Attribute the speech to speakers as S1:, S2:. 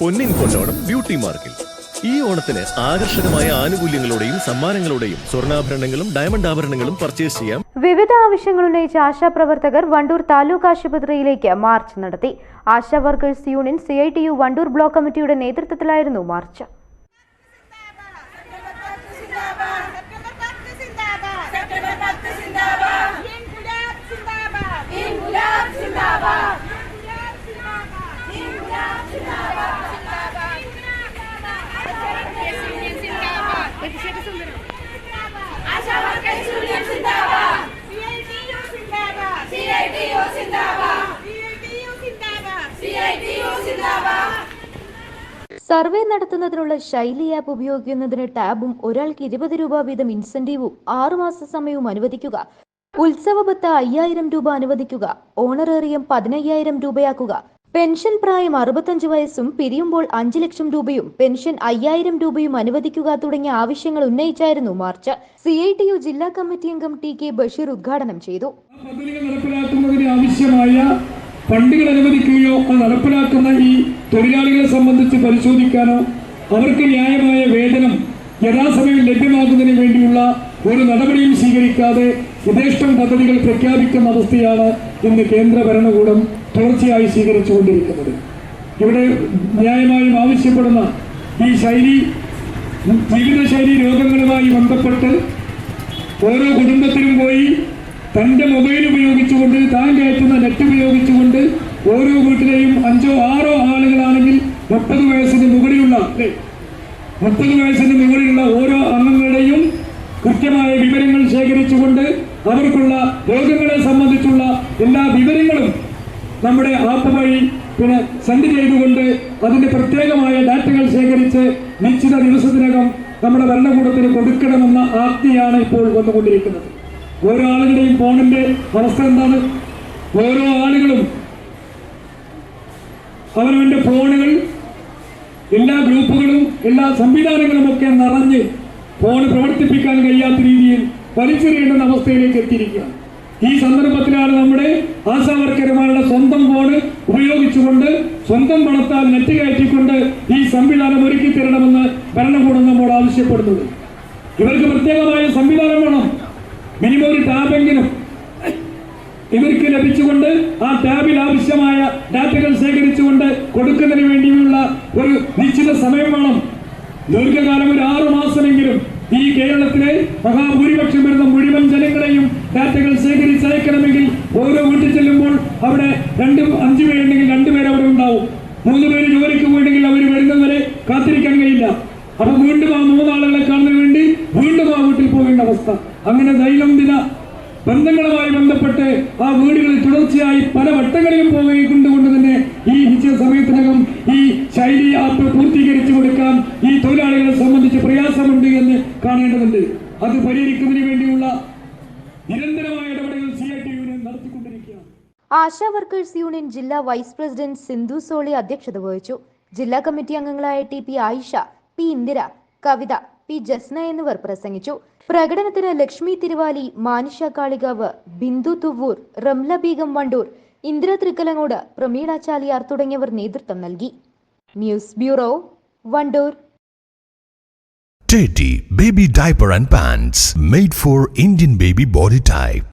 S1: പൊന്നിൻ കൊണ്ടോണം ബ്യൂട്ടി മാർക്കിൽ. ഈ ഓണത്തിന് ആകർഷകമായ ആനുകൂല്യങ്ങളോടെയും സമ്മാനങ്ങളോടെയും സ്വർണാഭരണങ്ങളും ഡയമണ്ട് ആഭരണങ്ങളും പർച്ചേസ് ചെയ്യാം.
S2: വിവിധ ആവശ്യങ്ങൾ ഉന്നയിച്ച് ആശാപ്രവർത്തകർ വണ്ടൂർ താലൂക്ക് ആശുപത്രിയിലേക്ക് മാർച്ച് നടത്തി. ASHA workers union C I T U Wandoor block കമ്മിറ്റിയുടെ നേതൃത്വത്തിലായിരുന്നു മാർച്ച്.
S3: സെപ്റ്റംബർ
S2: സർവേ നടത്തുന്നതിനുള്ള ശൈലി ആപ്പ് ഉപയോഗിക്കുന്നതിന് ടാബും ഒരാൾക്ക് ഇരുപത് രൂപ വീതം ഇൻസെന്റീവും ആറുമാസ സമയവും അനുവദിക്കുക. ഉത്സവ ബത്ത അയ്യായിരം രൂപ അനുവദിക്കുക. ഓണറേറിയം പതിനയ്യായിരം രൂപയാക്കുക. പെൻഷൻ പ്രായം അറുപത്തഞ്ച് വയസ്സും പിരിയുമ്പോൾ അഞ്ച് ലക്ഷം രൂപയും പെൻഷൻ അയ്യായിരം രൂപയും അനുവദിക്കുക തുടങ്ങിയ ആവശ്യങ്ങൾ ഉന്നയിച്ചായിരുന്നു march. C I T U ജില്ലാ കമ്മിറ്റി അംഗം ടി കെ ബഷീർ ഉദ്ഘാടനം ചെയ്തു.
S4: പദ്ധതികൾ നടപ്പിലാക്കുന്നതിന് ആവശ്യമായ ഫണ്ടുകൾ അനുവദിക്കുകയോ നടപ്പിലാക്കുന്ന ഈ തൊഴിലാളികളെ സംബന്ധിച്ച് പരിശോധിക്കാനോ അവർക്ക് ന്യായമായ വേതനം യഥാസമയം ലഭ്യമാകുന്നതിന് വേണ്ടിയുള്ള ഒരു നടപടിയും സ്വീകരിക്കാതെ യഥേഷ്ടം പദ്ധതികൾ പ്രഖ്യാപിക്കുന്ന അവസ്ഥയാണ് ഇന്ന് കേന്ദ്ര ഭരണകൂടം തുടർച്ചയായി സ്വീകരിച്ചുകൊണ്ടിരിക്കുന്നത്. ഇവിടെ ന്യായമായും ആവശ്യപ്പെടുന്ന ഈ ശൈലി ജീവിതശൈലി രോഗങ്ങളുമായി ബന്ധപ്പെട്ട് ഓരോ കുടുംബത്തിലും പോയി തന്റെ മൊബൈൽ ഉപയോഗിച്ചുകൊണ്ട് താൻ കയറ്റുന്ന നെറ്റ് ഉപയോഗിച്ചുകൊണ്ട് ഓരോ വീട്ടിലെയും അഞ്ചോ ആറോ ആളുകളാണെങ്കിൽ മുപ്പത് വയസ്സിന് മുകളിലുള്ള മുപ്പത് വയസ്സിന് മുകളിലുള്ള ഓരോ അംഗങ്ങളുടെയും കൃത്യമായ വിവരങ്ങൾ ശേഖരിച്ചുകൊണ്ട് അവർക്കുള്ള രോഗങ്ങളെ സംബന്ധിച്ചുള്ള എല്ലാ വിവരങ്ങളും നമ്മുടെ ആപ്പ് വഴി പിന്നെ സെൻഡ് ചെയ്തുകൊണ്ട് അതിന്റെ പ്രത്യേകമായ ഡാറ്റകൾ ശേഖരിച്ച് നിശ്ചിത ദിവസത്തിനകം നമ്മുടെ ഭരണകൂടത്തിന് കൊടുക്കണമെന്ന ആജ്ഞയാണ് ഇപ്പോൾ വന്നുകൊണ്ടിരിക്കുന്നത്. ഓരോ ആളുകളുടെയും ഫോണിന്റെ അവസ്ഥ എന്താണ്? ഓരോ ആളുകളും അവനവന്റെ ഫോണുകൾ എല്ലാ ഗ്രൂപ്പുകളും എല്ലാ സംവിധാനങ്ങളും ഒക്കെ നിറഞ്ഞ് ഫോൺ പ്രവർത്തിപ്പിക്കാൻ കഴിയാത്ത രീതിയിൽ വലിച്ചെറിയേണ്ടുന്ന അവസ്ഥയിലേക്ക് എത്തിയിരിക്കുകയാണ്. ഈ സന്ദർഭത്തിലാണ് നമ്മുടെ ആശാവർക്കരന്മാരുടെ സ്വന്തം ഫോണ് ഉപയോഗിച്ചുകൊണ്ട് സ്വന്തം പണത്താൽ നെറ്റ് കയറ്റിക്കൊണ്ട് ഈ സംവിധാനം ഒരുക്കി തരണമെന്ന് ഭരണകൂടം നമ്മോട് ആവശ്യപ്പെടുന്നത്. ഇവർക്ക് പ്രത്യേകമായ സംവിധാനം വേണം. മിനിമം ഒരു ടാബെങ്കിലും ഇവർക്ക് ലഭിച്ചുകൊണ്ട് ആ ടാബിൽ ആവശ്യമായ ഡാറ്റകൾ ശേഖരിച്ചുകൊണ്ട് കൊടുക്കുന്നതിന് വേണ്ടിയുള്ള ഒരു നിശ്ചിത സമയം വേണം. ദീർഘകാലം ഒരു ആറു മാസമെങ്കിലും ഈ കേരളത്തിലെ മഹാഭൂരിപക്ഷം വരുന്ന മുഴുവൻ ജനങ്ങളെയും ഡാറ്റകൾ ശേഖരിച്ച് അയക്കണമെങ്കിൽ ഓരോ വീട്ടിൽ ചെല്ലുമ്പോൾ അവിടെ രണ്ട് അഞ്ചു പേരുണ്ടെങ്കിൽ രണ്ടുപേർ അവിടെ ഉണ്ടാവും. മൂന്ന് പേര് ജോലിക്ക് പോയിട്ടുണ്ടെങ്കിൽ അവർ വരുന്നവരെ കാത്തിരിക്കാൻ കഴിയില്ല. അപ്പൊ വീണ്ടും ആ മൂന്നാളുകളെ കാണുന്നതിന് വേണ്ടി വീണ്ടും ആ വീട്ടിൽ പോകേണ്ട അവസ്ഥ. അങ്ങനെ ദൈനംദിന ബന്ധങ്ങളുമായി ബന്ധപ്പെട്ട് ആ വീടുകളിൽ തുടർച്ചയായി പല വട്ടങ്ങളിലും പോവുകയും കൊണ്ടുകൊണ്ട് തന്നെ ഈ നിശ്ചിത സമയത്തിനകം ഈ ശൈലി ആപ്പ് പൂർത്തീകരിച്ചു കൊടുക്കാൻ ഈ തൊഴിലാളികളെ സംബന്ധിച്ച് പ്രയാസമുണ്ട് എന്ന് കാണേണ്ടതുണ്ട്. അത് പരിഹരിക്കുന്നതിന് വേണ്ടിയുള്ള നിരന്തരമായ ഇടപെടലുകൾ സി ഐ ടി യൂണിയൻ നടത്തിക്കൊണ്ടിരിക്കുകയാണ്
S2: ആശാ വർക്കേഴ്സ് യൂണിയൻ ജില്ലാ വൈസ് പ്രസിഡന്റ് സിന്ധു സോളി അധ്യക്ഷത വഹിച്ചു. ജില്ലാ കമ്മിറ്റി അംഗങ്ങളായ T P Ayisha P Indira Kavitha P Jasna എന്നിവർ പ്രസംഗിച്ചു. പ്രകടനത്തിന് ലക്ഷ്മി തിരുവാലി മാനിഷ കാളികാവ് ബിന്ദു തുവ്വൂർ റംല ബീഗം വണ്ടൂർ ഇന്ദിര തൃക്കലങ്ങോട് പ്രമീള ചാലിയാർ തുടങ്ങിയവർ നേതൃത്വം നൽകി. News bureau Wandoor.
S5: Teddy Baby Diaper and Pants made for Indian baby body type.